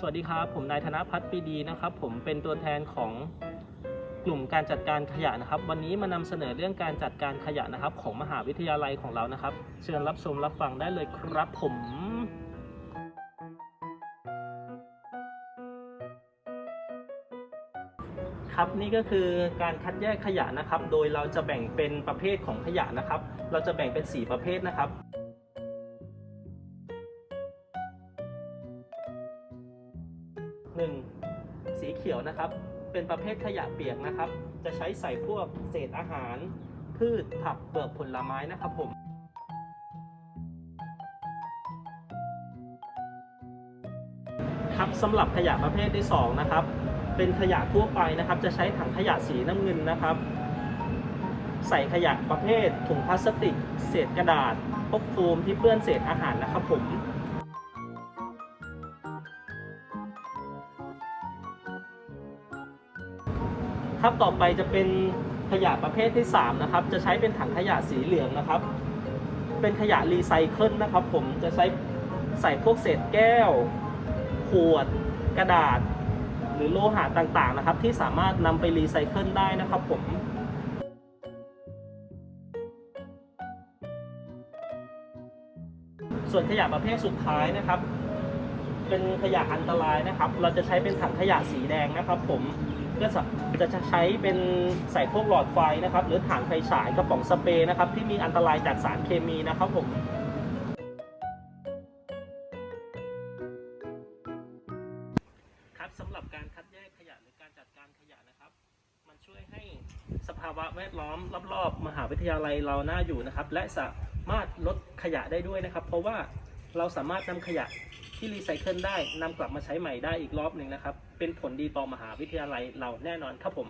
สวัสดีครับ ผมนายธนพัฒน์ปีดีนะครับ ผมเป็นตัวแทนของกลุ่มการจัดการขยะนะครับ วันนี้มานำเสนอเรื่องการจัดการขยะนะครับ ของมหาวิทยาลัยของเรานะครับ เชิญรับชมรับฟังได้เลยครับผมครับนี่ก็คือการคัดแยกขยะนะครับ โดยเราจะแบ่งเป็นประเภทของขยะนะครับ เราจะแบ่งเป็น 4 ประเภทนะครับ 1. สีเขียวนะครับ เป็นประเภทขยะเปียกนะครับ จะใช้ใส่พวกเศษอาหาร พืชผักเปลือกผลไม้นะครับผมครับสำหรับขยะประเภทที่ 2 นะครับ เป็นขยะทั่วไปนะครับ จะใช้ถังขยะสีน้ำเงินนะครับ ใส่ขยะประเภทถุงพลาสติก เศษกระดาษพวกโฟมที่เปื้อนเศษอาหารนะครับผม ครับต่อไปจะเป็นขยะประเภทที่ 3 นะครับ จะใช้เป็นถังขยะสีเหลืองนะครับ เป็นขยะรีไซเคิลนะครับ ผมจะใช้ใส่พวกเศษแก้ว ขวด กระดาษ หรือโลหะต่างๆนะครับ ที่สามารถนำไปรีไซเคิลได้นะครับผมส่วนขยะประเภทสุดท้ายนะครับ เป็นขยะอันตรายนะครับ เราจะใช้เป็นถังขยะสีแดงนะครับ ผมก็จะใช้เป็นใส่พวกหลอดไฟนะครับ หรือถังไฟฉายกระป๋องสเปรย์นะครับ ที่มีอันตรายจากสารเคมีนะครับผมครับสำหรับการคัดแยกขยะหรือการจัดการขยะนะครับ มันช่วยให้สภาวะแวดล้อมรอบๆมหาวิทยาลัยเราน่าอยู่นะครับ และสามารถลดขยะได้ด้วยนะครับ เพราะว่า เราสามารถนำขยะที่รีไซเคิลได้นำกลับมาใช้ใหม่ได้อีกรอบหนึ่งนะครับ เป็นผลดีต่อมหาวิทยาลัยเราแน่นอนครับผม